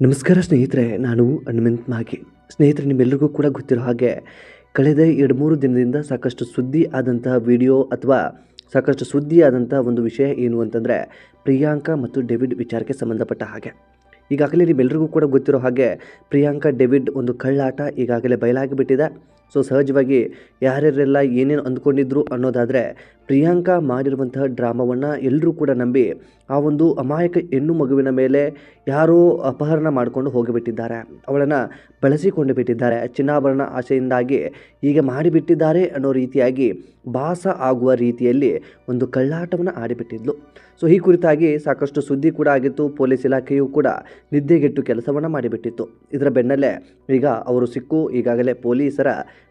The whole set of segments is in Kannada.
ನಮಸ್ಕಾರ ಸ್ನೇಹಿತರೆ, ನಾನು ಹನುಮಂತ್ ಮಾಗಿ ಸ್ನೇಹಿತರೆ, ನಿಮ್ಮೆಲ್ಲರಿಗೂ ಕೂಡ ಗೊತ್ತಿರೋ ಹಾಗೆ ಕಳೆದ ಎರಡು ಮೂರು ದಿನದಿಂದ ಸಾಕಷ್ಟು ಸುದ್ದಿ ಆದಂತಹ ವಿಡಿಯೋ ಅಥವಾ ಸಾಕಷ್ಟು ಸುದ್ದಿ ಆದಂಥ ಒಂದು ವಿಷಯ ಏನು ಅಂತಂದರೆ ಪ್ರಿಯಾಂಕಾ ಮತ್ತು ಡೆವಿಡ್ ವಿಚಾರಕ್ಕೆ ಸಂಬಂಧಪಟ್ಟ ಹಾಗೆ. ಈಗಾಗಲೇ ನಿಮ್ಮೆಲ್ಲರಿಗೂ ಕೂಡ ಗೊತ್ತಿರೋ ಹಾಗೆ ಪ್ರಿಯಾಂಕಾ, ಡೆವಿಡ್ ಒಂದು ಕಳ್ಳಾಟ ಈಗಾಗಲೇ ಬಯಲಾಗಿಬಿಟ್ಟಿದೆ. ಸೊ ಸಹಜವಾಗಿ ಯಾರ್ಯಾರೆಲ್ಲ ಏನೇನು ಅಂದ್ಕೊಂಡಿದ್ರು ಅನ್ನೋದಾದರೆ ಪ್ರಿಯಾಂಕಾ ಮಾಡಿರುವಂತಹ ಡ್ರಾಮಾವನ್ನು ಎಲ್ಲರೂ ಕೂಡ ನಂಬಿ ಆ ಒಂದು ಅಮಾಯಕ ಹೆಣ್ಣು ಮಗುವಿನ ಮೇಲೆ ಯಾರೋ ಅಪಹರಣ ಮಾಡಿಕೊಂಡು ಹೋಗಿಬಿಟ್ಟಿದ್ದಾರೆ. ಅವಳನ್ನು ಬಳಸಿಕೊಂಡು ಬಿಟ್ಟಿದ್ದಾರೆ. ಚಿನ್ನಾಭರಣ ಆಸೆಯಿಂದಾಗಿ ಹೀಗೆ ಮಾಡಿಬಿಟ್ಟಿದ್ದಾರೆ ಅನ್ನೋ ರೀತಿಯಾಗಿ ಭಾಸ ಆಗುವ ರೀತಿಯಲ್ಲಿ ಒಂದು ಕಳ್ಳಾಟವನ್ನು ಆಡಿಬಿಟ್ಟಿದ್ಲು. ಸೊ ಈ ಕುರಿತಾಗಿ ಸಾಕಷ್ಟು ಸುದ್ದಿ ಕೂಡ ಆಗಿತ್ತು, ಪೊಲೀಸ್ ಇಲಾಖೆಯು ಕೂಡ ನಿದ್ದೆಗೆಟ್ಟು ಕೆಲಸವನ್ನು ಮಾಡಿಬಿಟ್ಟಿತ್ತು. ಇದರ ಬೆನ್ನಲ್ಲೇ ಈಗ ಅವರು ಸಿಕ್ಕು, ಈಗಾಗಲೇ ಪೊಲೀಸರ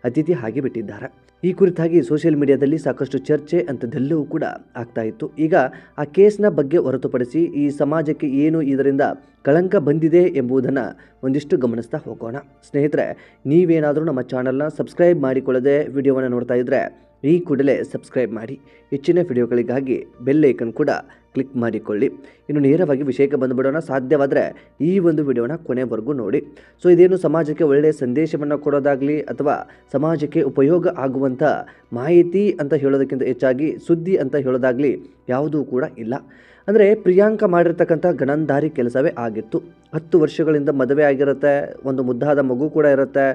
ಅತಿಥಿ ಆಗಿಬಿಟ್ಟಿದ್ದಾರೆ. ಈ ಕುರಿತಾಗಿ ಸೋಷಿಯಲ್ ಮೀಡಿಯಾದಲ್ಲಿ ಸಾಕಷ್ಟು ಚರ್ಚೆ ಅಂಥದ್ದೆಲ್ಲವೂ ಕೂಡ ಆಗ್ತಾ ಇತ್ತು. ಈಗ ಆ ಕೇಸ್ನ ಬಗ್ಗೆ ಹೊರತುಪಡಿಸಿ ಈ ಸಮಾಜಕ್ಕೆ ಏನು ಇದರಿಂದ ಕಳಂಕ ಬಂದಿದೆ ಎಂಬುದನ್ನು ಒಂದಿಷ್ಟು ಗಮನಿಸ್ತಾ ಹೋಗೋಣ. ಸ್ನೇಹಿತರೆ, ನೀವೇನಾದರೂ ನಮ್ಮ ಚಾನಲ್ನ ಸಬ್ಸ್ಕ್ರೈಬ್ ಮಾಡಿಕೊಳ್ಳದೆ ವಿಡಿಯೋವನ್ನು ನೋಡ್ತಾ ಇದ್ದರೆ ಈ ಕೂಡಲೇ ಸಬ್ಸ್ಕ್ರೈಬ್ ಮಾಡಿ. ಹೆಚ್ಚಿನ ವಿಡಿಯೋಗಳಿಗಾಗಿ ಬೆಲ್ ಐಕನ್ ಕೂಡ ಕ್ಲಿಕ್ ಮಾಡಿಕೊಳ್ಳಿ. ಇನ್ನು ನೇರವಾಗಿ ವಿಷಯಕ್ಕೆ ಬಂದುಬಿಡೋಣ. ಸಾಧ್ಯವಾದರೆ ಈ ಒಂದು ವಿಡಿಯೋನ ಕೊನೆವರೆಗೂ ನೋಡಿ. ಸೊ ಇದೇನು ಸಮಾಜಕ್ಕೆ ಒಳ್ಳೆಯ ಸಂದೇಶವನ್ನು ಕೊಡೋದಾಗಲಿ ಅಥವಾ ಸಮಾಜಕ್ಕೆ ಉಪಯೋಗ ಆಗುವಂಥ ಮಾಹಿತಿ ಅಂತ ಹೇಳೋದಕ್ಕಿಂತ ಹೆಚ್ಚಾಗಿ ಸುದ್ದಿ ಅಂತ ಹೇಳೋದಾಗಲಿ ಯಾವುದೂ ಕೂಡ ಇಲ್ಲ. ಅಂದರೆ ಪ್ರಿಯಾಂಕ ಮಾಡಿರ್ತಕ್ಕಂಥ ಗಣಂಧಾರಿ ಕೆಲಸವೇ ಆಗಿತ್ತು. ಹತ್ತು ವರ್ಷಗಳಿಂದ ಮದುವೆ ಆಗಿರುತ್ತೆ, ಒಂದು ಮುದ್ದಾದ ಮಗು ಕೂಡ ಇರುತ್ತೆ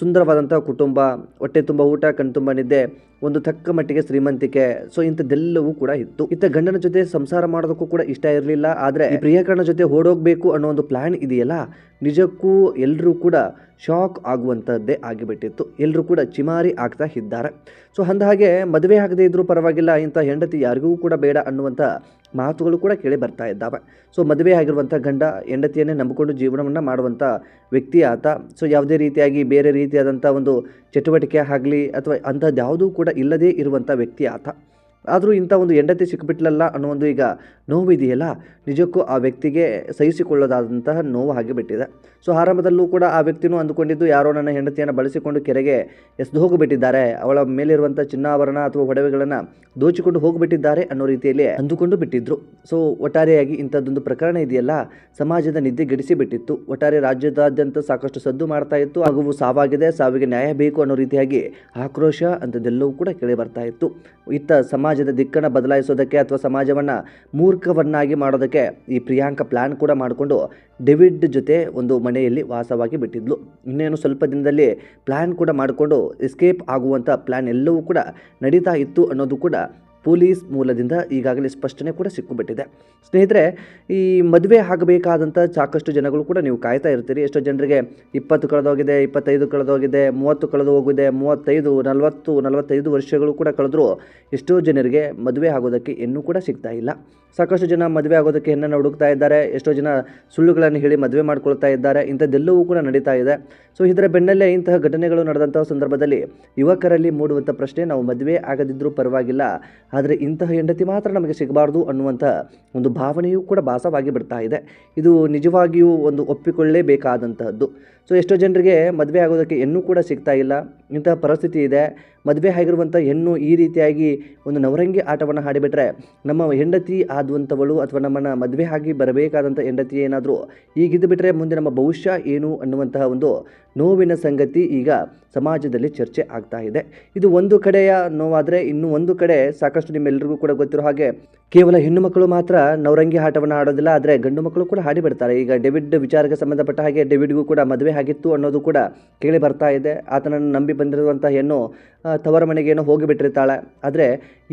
ಸುಂದರವಾದಂಥ ಕುಟುಂಬ, ಹೊಟ್ಟೆ ತುಂಬ ಊಟ ಕಣ್ ತುಂಬ ನಿದ್ದೆ, ಒಂದು ತಕ್ಕ ಮಟ್ಟಿಗೆ ಶ್ರೀಮಂತಿಕೆ, ಸೊ ಇಂಥದ್ದೆಲ್ಲವೂ ಕೂಡ ಇತ್ತು. ಇತ್ತ ಗಂಡನ ಜೊತೆ ಸಂಸಾರ ಮಾಡೋದಕ್ಕೂ ಕೂಡ ಇಷ್ಟ ಇರಲಿಲ್ಲ, ಆದರೆ ಪ್ರಿಯಕರಣ ಜೊತೆ ಓಡೋಗ್ಬೇಕು ಅನ್ನೋ ಒಂದು ಪ್ಲ್ಯಾನ್ ಇದೆಯಲ್ಲ, ನಿಜಕ್ಕೂ ಎಲ್ಲರೂ ಕೂಡ ಶಾಕ್ ಆಗುವಂಥದ್ದೇ ಆಗಿಬಿಟ್ಟಿತ್ತು. ಎಲ್ಲರೂ ಕೂಡ ಚಿಮಾರಿ ಆಗ್ತಾ ಇದ್ದಾರೆ. ಸೊ ಅಂದ ಹಾಗೆ ಮದುವೆ ಆಗದೇ ಇದ್ರೂ ಪರವಾಗಿಲ್ಲ, ಇಂಥ ಹೆಂಡತಿ ಯಾರಿಗೂ ಕೂಡ ಬೇಡ ಅನ್ನುವಂಥ ಮಾತುಗಳು ಕೂಡ ಕೇಳಿ ಬರ್ತಾ ಇದ್ದಾವೆ. ಸೊ ಮದುವೆ ಆಗಿರುವಂಥ ಗಂಡ ಹೆಂಡತಿಯನ್ನೇ ನಂಬಿಕೊಂಡು ಜೀವನವನ್ನು ಮಾಡುವಂಥ ವ್ಯಕ್ತಿ ಆತ. ಸೊ ಯಾವುದೇ ರೀತಿಯಾಗಿ ಬೇರೆ ರೀತಿಯಾದಂಥ ಒಂದು ಚಟುವಟಿಕೆ ಆಗಲಿ ಅಥವಾ ಅಂಥದ್ದು ಯಾವುದೂ ಕೂಡ ಇಲ್ಲದೇ ಇರುವಂಥ ವ್ಯಕ್ತಿ ಆತ. ಆದರೂ ಇಂಥ ಒಂದು ಹೆಂಡತಿ ಸಿಕ್ಬಿಟ್ಲಲ್ಲ ಅನ್ನೋ ಒಂದು ಈಗ ನೋವು ಇದೆಯಲ್ಲ, ನಿಜಕ್ಕೂ ಆ ವ್ಯಕ್ತಿಗೆ ಸಹಿಸಿಕೊಳ್ಳೋದಾದಂತಹ ನೋವು ಆಗಿಬಿಟ್ಟಿದೆ ಸೊ ಆರಂಭದಲ್ಲೂ ಕೂಡ ಆ ವ್ಯಕ್ತಿನೂ ಅಂದುಕೊಂಡಿದ್ದು ಯಾರೋ ನನ್ನ ಹೆಂಡತಿಯನ್ನು ಬಳಸಿಕೊಂಡು ಕೆರೆಗೆ ಎಸ್ದು ಹೋಗಿಬಿಟ್ಟಿದ್ದಾರೆ. ಅವಳ ಮೇಲಿರುವಂಥ ಚಿನ್ನಾಭರಣ ಅಥವಾ ಒಡವೆಗಳನ್ನು ದೋಚಿಕೊಂಡು ಹೋಗಿಬಿಟ್ಟಿದ್ದಾರೆ ಅನ್ನೋ ರೀತಿಯಲ್ಲಿ ಅಂದುಕೊಂಡು ಬಿಟ್ಟಿದ್ರು. ಸೊ ಒಟ್ಟಾರೆಯಾಗಿ ಇಂಥದ್ದೊಂದು ಪ್ರಕರಣ ಇದೆಯಲ್ಲ, ಸಮಾಜದ ನಿದ್ದೆ ಗಿಡಿಸಿಬಿಟ್ಟಿತ್ತು. ಒಟ್ಟಾರೆ ರಾಜ್ಯದಾದ್ಯಂತ ಸಾಕಷ್ಟು ಸದ್ದು ಮಾಡ್ತಾ ಇತ್ತು. ಹಾಗೂ ಸಾವಾಗಿದೆ, ಸಾವಿಗೆ ನ್ಯಾಯ ಬೇಕು ಅನ್ನೋ ರೀತಿಯಾಗಿ ಆಕ್ರೋಶ ಅಂಥದ್ದೆಲ್ಲವೂ ಕೂಡ ಕೇಳಿ ಬರ್ತಾ ಇತ್ತು. ಇತ್ತ ಸಮಾಜದ ದಿಕ್ಕನ್ನು ಬದಲಾಯಿಸೋದಕ್ಕೆ ಅಥವಾ ಸಮಾಜವನ್ನು ಮೂರ್ಖವನ್ನಾಗಿ ಮಾಡೋದಕ್ಕೆ ಈ ಪ್ರಿಯಾಂಕ ಪ್ಲ್ಯಾನ್ ಕೂಡ ಮಾಡಿಕೊಂಡು ಡೆವಿಡ್ ಜೊತೆ ಒಂದು ಮನೆಯಲ್ಲಿ ವಾಸವಾಗಿ ಬಿಟ್ಟಿದ್ಲು. ಇನ್ನೇನು ಸ್ವಲ್ಪ ದಿನದಲ್ಲಿ ಪ್ಲ್ಯಾನ್ ಕೂಡ ಮಾಡಿಕೊಂಡು ಎಸ್ಕೇಪ್ ಆಗುವಂಥ ಪ್ಲ್ಯಾನ್ ಎಲ್ಲವೂ ಕೂಡ ನಡೀತಾ ಇತ್ತು ಅನ್ನೋದು ಕೂಡ ಪೊಲೀಸ್ ಮೂಲದಿಂದ ಈಗಾಗಲೇ ಸ್ಪಷ್ಟನೆ ಕೂಡ ಸಿಕ್ಕಿಬಿಟ್ಟಿದೆ. ಸ್ನೇಹಿತರೆ, ಈ ಮದುವೆ ಆಗಬೇಕಾದಂಥ ಸಾಕಷ್ಟು ಜನಗಳು ಕೂಡ ನೀವು ಕಾಯ್ತಾ ಇರ್ತೀರಿ. ಎಷ್ಟೋ ಜನರಿಗೆ ಇಪ್ಪತ್ತು ಕಳೆದೋಗಿದೆ, ಇಪ್ಪತ್ತೈದು ಕಳೆದೋಗಿದೆ, ಮೂವತ್ತು ಕಳೆದು ಹೋಗಿದೆ, ಮೂವತ್ತೈದು, ನಲವತ್ತು, ನಲವತ್ತೈದು ವರ್ಷಗಳು ಕೂಡ ಕಳೆದ್ರು ಎಷ್ಟೋ ಜನರಿಗೆ ಮದುವೆ ಆಗೋದಕ್ಕೆ ಇನ್ನೂ ಕೂಡ ಸಿಗ್ತಾ ಇಲ್ಲ. ಸಾಕಷ್ಟು ಜನ ಮದುವೆ ಆಗೋದಕ್ಕೆ ಹೆಣ್ಣನ್ನು ಹುಡುಕ್ತಾ ಇದ್ದಾರೆ, ಎಷ್ಟೋ ಜನ ಸುಳ್ಳುಗಳನ್ನು ಹೇಳಿ ಮದುವೆ ಮಾಡ್ಕೊಳ್ತಾ ಇದ್ದಾರೆ, ಇಂಥದ್ದೆಲ್ಲವೂ ಕೂಡ ನಡೀತಾ ಇದೆ. ಸೊ, ಇದರ ಬೆನ್ನಲ್ಲೇ ಇಂತಹ ಘಟನೆಗಳು ನಡೆದಂತಹ ಸಂದರ್ಭದಲ್ಲಿ ಯುವಕರಲ್ಲಿ ಮೂಡುವಂಥ ಪ್ರಶ್ನೆ, ನಾವು ಮದುವೆ ಆಗದಿದ್ದರೂ ಪರವಾಗಿಲ್ಲ ಆದರೆ ಇಂತಹ ಹೆಂಡತಿ ಮಾತ್ರ ನಮಗೆ ಸಿಗಬಾರ್ದು ಅನ್ನುವಂಥ ಒಂದು ಭಾವನೆಯೂ ಕೂಡ ಭಾಸವಾಗಿ ಬಿಡ್ತಾ ಇದೆ. ಇದು ನಿಜವಾಗಿಯೂ ಒಂದು ಒಪ್ಪಿಕೊಳ್ಳಲೇಬೇಕಾದಂತಹದ್ದು ಸೊ ಎಷ್ಟೋ ಜನರಿಗೆ ಮದುವೆ ಆಗೋದಕ್ಕೆ ಹೆಣ್ಣು ಕೂಡ ಸಿಗ್ತಾ ಇಲ್ಲ. ಇಂತಹ ಪರಿಸ್ಥಿತಿ ಇದೆ. ಮದುವೆ ಆಗಿರುವಂಥ ಹೆಣ್ಣು ಈ ರೀತಿಯಾಗಿ ಒಂದು ನವರಂಗಿ ಆಟವನ್ನು ಆಡಿಬಿಟ್ರೆ ನಮ್ಮ ಹೆಂಡತಿ ಆದುವಂಥವಳು ಅಥವಾ ನಮ್ಮನ್ನು ಮದುವೆ ಆಗಿ ಬರಬೇಕಾದಂಥ ಹೆಂಡತಿ ಏನಾದರೂ ಈಗಿದ್ದು ಬಿಟ್ಟರೆ ಮುಂದೆ ನಮ್ಮ ಭವಿಷ್ಯ ಏನು ಅನ್ನುವಂತಹ ಒಂದು ನೋವಿನ ಸಂಗತಿ ಈಗ ಸಮಾಜದಲ್ಲಿ ಚರ್ಚೆ ಆಗ್ತಾ ಇದೆ. ಇದು ಒಂದು ಕಡೆಯ ನೋವಾದರೆ ಇನ್ನು ಒಂದು ಕಡೆ ಸಾಕಷ್ಟು ನಿಮ್ಮೆಲ್ಲರಿಗೂ ಕೂಡ ಗೊತ್ತಿರೋ ಹಾಗೆ ಕೇವಲ ಹೆಣ್ಣು ಮಕ್ಕಳು ಮಾತ್ರ ನವರಂಗಿ ಆಟವನ್ನು ಆಡೋದಿಲ್ಲ, ಆದರೆ ಗಂಡು ಮಕ್ಕಳು ಕೂಡ ಹಾಡಿಬಿಡ್ತಾರೆ ಈಗ ಡೆವಿಡ್ ವಿಚಾರಕ್ಕೆ ಸಂಬಂಧಪಟ್ಟ ಹಾಗೆ ಡೆವಿಡ್ಗೂ ಕೂಡ ಮದುವೆ ಆಗಿತ್ತು ಅನ್ನೋದು ಕೂಡ ಕೇಳಿ ಬರ್ತಾ ಇದೆ. ಆತನನ್ನು ನಂಬಿ ಬಂದಿರುವಂಥ ಹೆಣ್ಣು ತವರ ಮನೆಗೆ ಏನೋ ಹೋಗಿಬಿಟ್ಟಿರ್ತಾಳೆ ಆದರೆ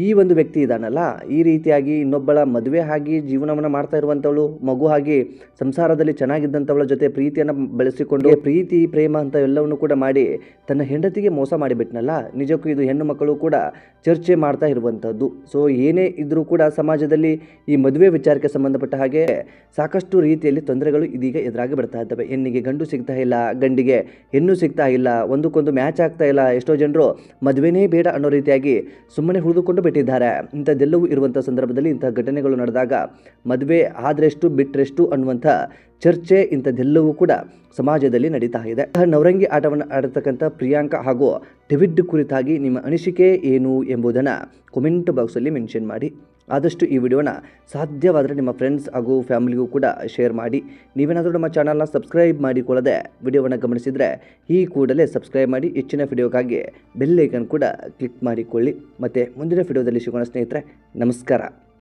ಈ ಒಂದು ವ್ಯಕ್ತಿ ಇದ್ದಾನಲ್ಲ ಈ ರೀತಿಯಾಗಿ ಇನ್ನೊಬ್ಬಳ ಮದುವೆ ಆಗಿ ಜೀವನವನ್ನು ಮಾಡ್ತಾ ಇರುವಂಥವಳು ಮಗು ಆಗಿ ಸಂಸಾರದಲ್ಲಿ ಚೆನ್ನಾಗಿದ್ದಂಥವಳ ಜೊತೆ ಪ್ರೀತಿಯನ್ನು ಬೆಳೆಸಿಕೊಂಡು, ಪ್ರೀತಿ, ಪ್ರೇಮ ಅಂತ ಎಲ್ಲವನ್ನು ಕೂಡ ಮಾಡಿ ತನ್ನ ಹೆಂಡತಿಗೆ ಮೋಸ ಮಾಡಿಬಿಟ್ನಲ್ಲ, ನಿಜಕ್ಕೂ ಇದು ಹೆಣ್ಣು ಮಕ್ಕಳು ಕೂಡ ಚರ್ಚೆ ಮಾಡ್ತಾ ಇರುವಂಥದ್ದು ಸೊ ಏನೇ ಇದ್ದರೂ ಕೂಡ ಸಮಾಜದಲ್ಲಿ ಈ ಮದುವೆ ವಿಚಾರಕ್ಕೆ ಸಂಬಂಧಪಟ್ಟ ಹಾಗೆ ಸಾಕಷ್ಟು ರೀತಿಯಲ್ಲಿ ತೊಂದರೆಗಳು ಇದೀಗ ಎದುರಾಗಿ ಬರ್ತಾ ಇದ್ದಾವೆ. ಹೆಣ್ಣಿಗೆ ಗಂಡು ಸಿಗ್ತಾ ಇಲ್ಲ ಗಂಡಿಗೆ ಹೆಣ್ಣು ಸಿಗ್ತಾ ಇಲ್ಲ, ಒಂದಕ್ಕೊಂದು ಮ್ಯಾಚ್ ಆಗ್ತಾ ಇಲ್ಲ, ಎಷ್ಟೋ ಜನರು ಮದುವೆನೇ ಬೇಡ ಅನ್ನೋ ರೀತಿಯಾಗಿ ಸುಮ್ಮನೆ ಉಳಿದುಕೊಂಡು ಬಿಟ್ಟಿದ್ದಾರೆ. ಇಂಥದ್ದೆಲ್ಲವೂ ಇರುವಂಥ ಸಂದರ್ಭದಲ್ಲಿ ಇಂಥ ಘಟನೆಗಳು ನಡೆದಾಗ ಮದುವೆ ಆದರೆಷ್ಟು ಬಿಟ್ಟರೆಷ್ಟು ಅನ್ನುವಂಥ ಚರ್ಚೆ ಇಂಥದ್ದೆಲ್ಲವೂ ಕೂಡ ಸಮಾಜದಲ್ಲಿ ನಡೀತಾ ಇದೆ. ನವರಂಗಿ ಆಟವನ್ನು ಆಡತಕ್ಕಂಥ ಪ್ರಿಯಾಂಕಾ ಹಾಗೂ ಡೆವಿಡ್ ಕುರಿತಾಗಿ ನಿಮ್ಮ ಅನಿಸಿಕೆ ಏನು ಎಂಬುದನ್ನು ಕಮೆಂಟ್ ಬಾಕ್ಸಲ್ಲಿ ಮೆನ್ಷನ್ ಮಾಡಿ. ಆದಷ್ಟು ಈ ವಿಡಿಯೋನ ಸಾಧ್ಯವಾದರೆ ನಿಮ್ಮ ಫ್ರೆಂಡ್ಸ್ ಹಾಗೂ ಫ್ಯಾಮಿಲಿಗೂ ಕೂಡ ಶೇರ್ ಮಾಡಿ. ನೀವೇನಾದರೂ ನಮ್ಮ ಚಾನಲ್ನ ಸಬ್ಸ್ಕ್ರೈಬ್ ಮಾಡಿಕೊಳ್ಳದೆ ವಿಡಿಯೋವನ್ನು ಗಮನಿಸಿದರೆ ಈ ಕೂಡಲೇ ಸಬ್ಸ್ಕ್ರೈಬ್ ಮಾಡಿ, ಹೆಚ್ಚಿನ ವಿಡಿಯೋಗಾಗಿ ಬೆಲ್ಲೈಕನ್ ಕೂಡ ಕ್ಲಿಕ್ ಮಾಡಿಕೊಳ್ಳಿ. ಮತ್ತು ಮುಂದಿನ ವಿಡಿಯೋದಲ್ಲಿ ಸಿಗೋಣ ಸ್ನೇಹಿತರೆ, ನಮಸ್ಕಾರ.